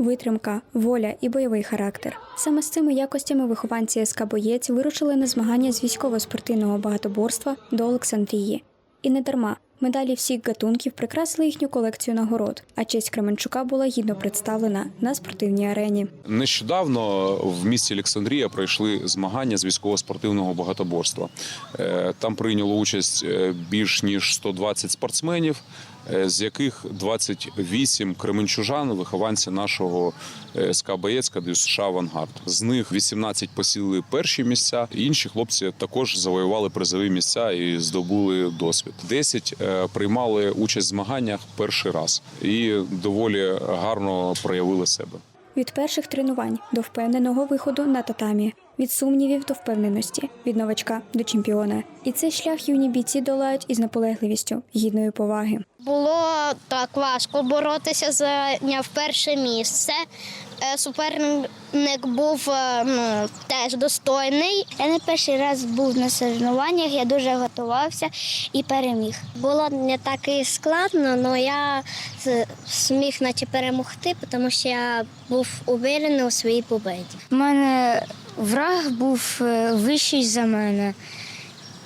витримка, воля і бойовий характер. Саме з цими якостями вихованці СК Боєць вирушили на змагання з військово-спортивного багатоборства до Олександрії. І не дарма медалі всіх гатунків прикрасили їхню колекцію нагород, а честь Кременчука була гідно представлена на спортивній арені. Нещодавно в місті Олександрія пройшли змагання з військово-спортивного багатоборства. Е, Там прийняло участь е, більш ніж 120 спортсменів, з яких 28 кременчужан, вихованці нашого е, СК Боєцька ДЮСШ «Авангард». З них 18 посіли перші місця. Інші хлопці також завоювали призові місця і здобули досвід. 10 е, приймали участь в змаганнях перший раз і доволі гарно проявили себе. Від перших тренувань до впевненого виходу на татамі, від сумнівів до впевненості, від новачка до чемпіона. І цей шлях юні бійці долають із наполегливістю, гідною поваги. Було так важко боротися, за не в перше місце. Е, Суперник був е, ну, теж достойний. Я не перший раз був на соревнованнях, я дуже готувався і переміг. Було не так і складно, але я зміг наче перемогти, тому що я був уверений у своїй победі. У мене враг був е, вищий за мене,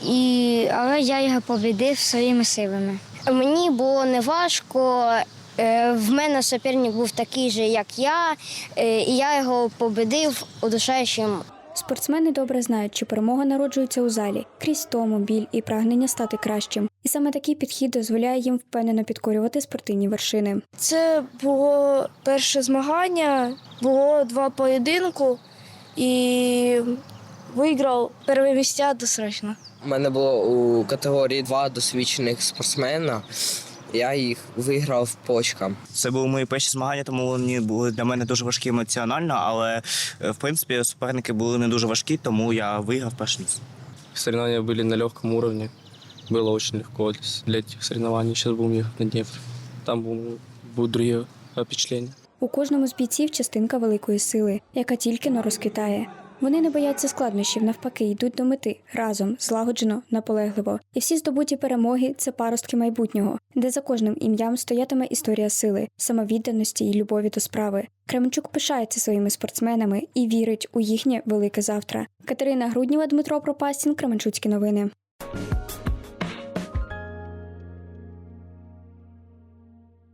і, але я його побідив своїми силами. Мені було неважко. Е, В мене суперник був такий же, як я, е, і я його победив удушаючим. Спортсмени добре знають, що перемога народжується у залі крізь тому, біль і прагнення стати кращим. І саме такий підхід дозволяє їм впевнено підкорювати спортивні вершини. Це було перше змагання, було два поєдинку і виграв перше місця досрочно. У мене було у категорії два досвідчених спортсмена. Я їх виграв почкам. Це були мої перші змагання, тому вони були для мене дуже важкі емоціонально, але е, в принципі суперники були не дуже важкі, тому я виграв перше місце. Соревнования были на легком уровне. Было очень легко для этих соревнований. Сейчас будем ехать на Днепр. Там бу- будут другие впечатления. У кожному з бійців частинка великої сили, яка тільки но розквітає. Вони не бояться складнощів, навпаки, йдуть до мети разом, злагоджено, наполегливо. І всі здобуті перемоги це паростки майбутнього, де за кожним ім'ям стоятиме історія сили, самовідданості і любові до справи. Кременчук пишається своїми спортсменами і вірить у їхнє велике завтра. Катерина Грудніва, Дмитро Пропастін, Кременчуцькі новини.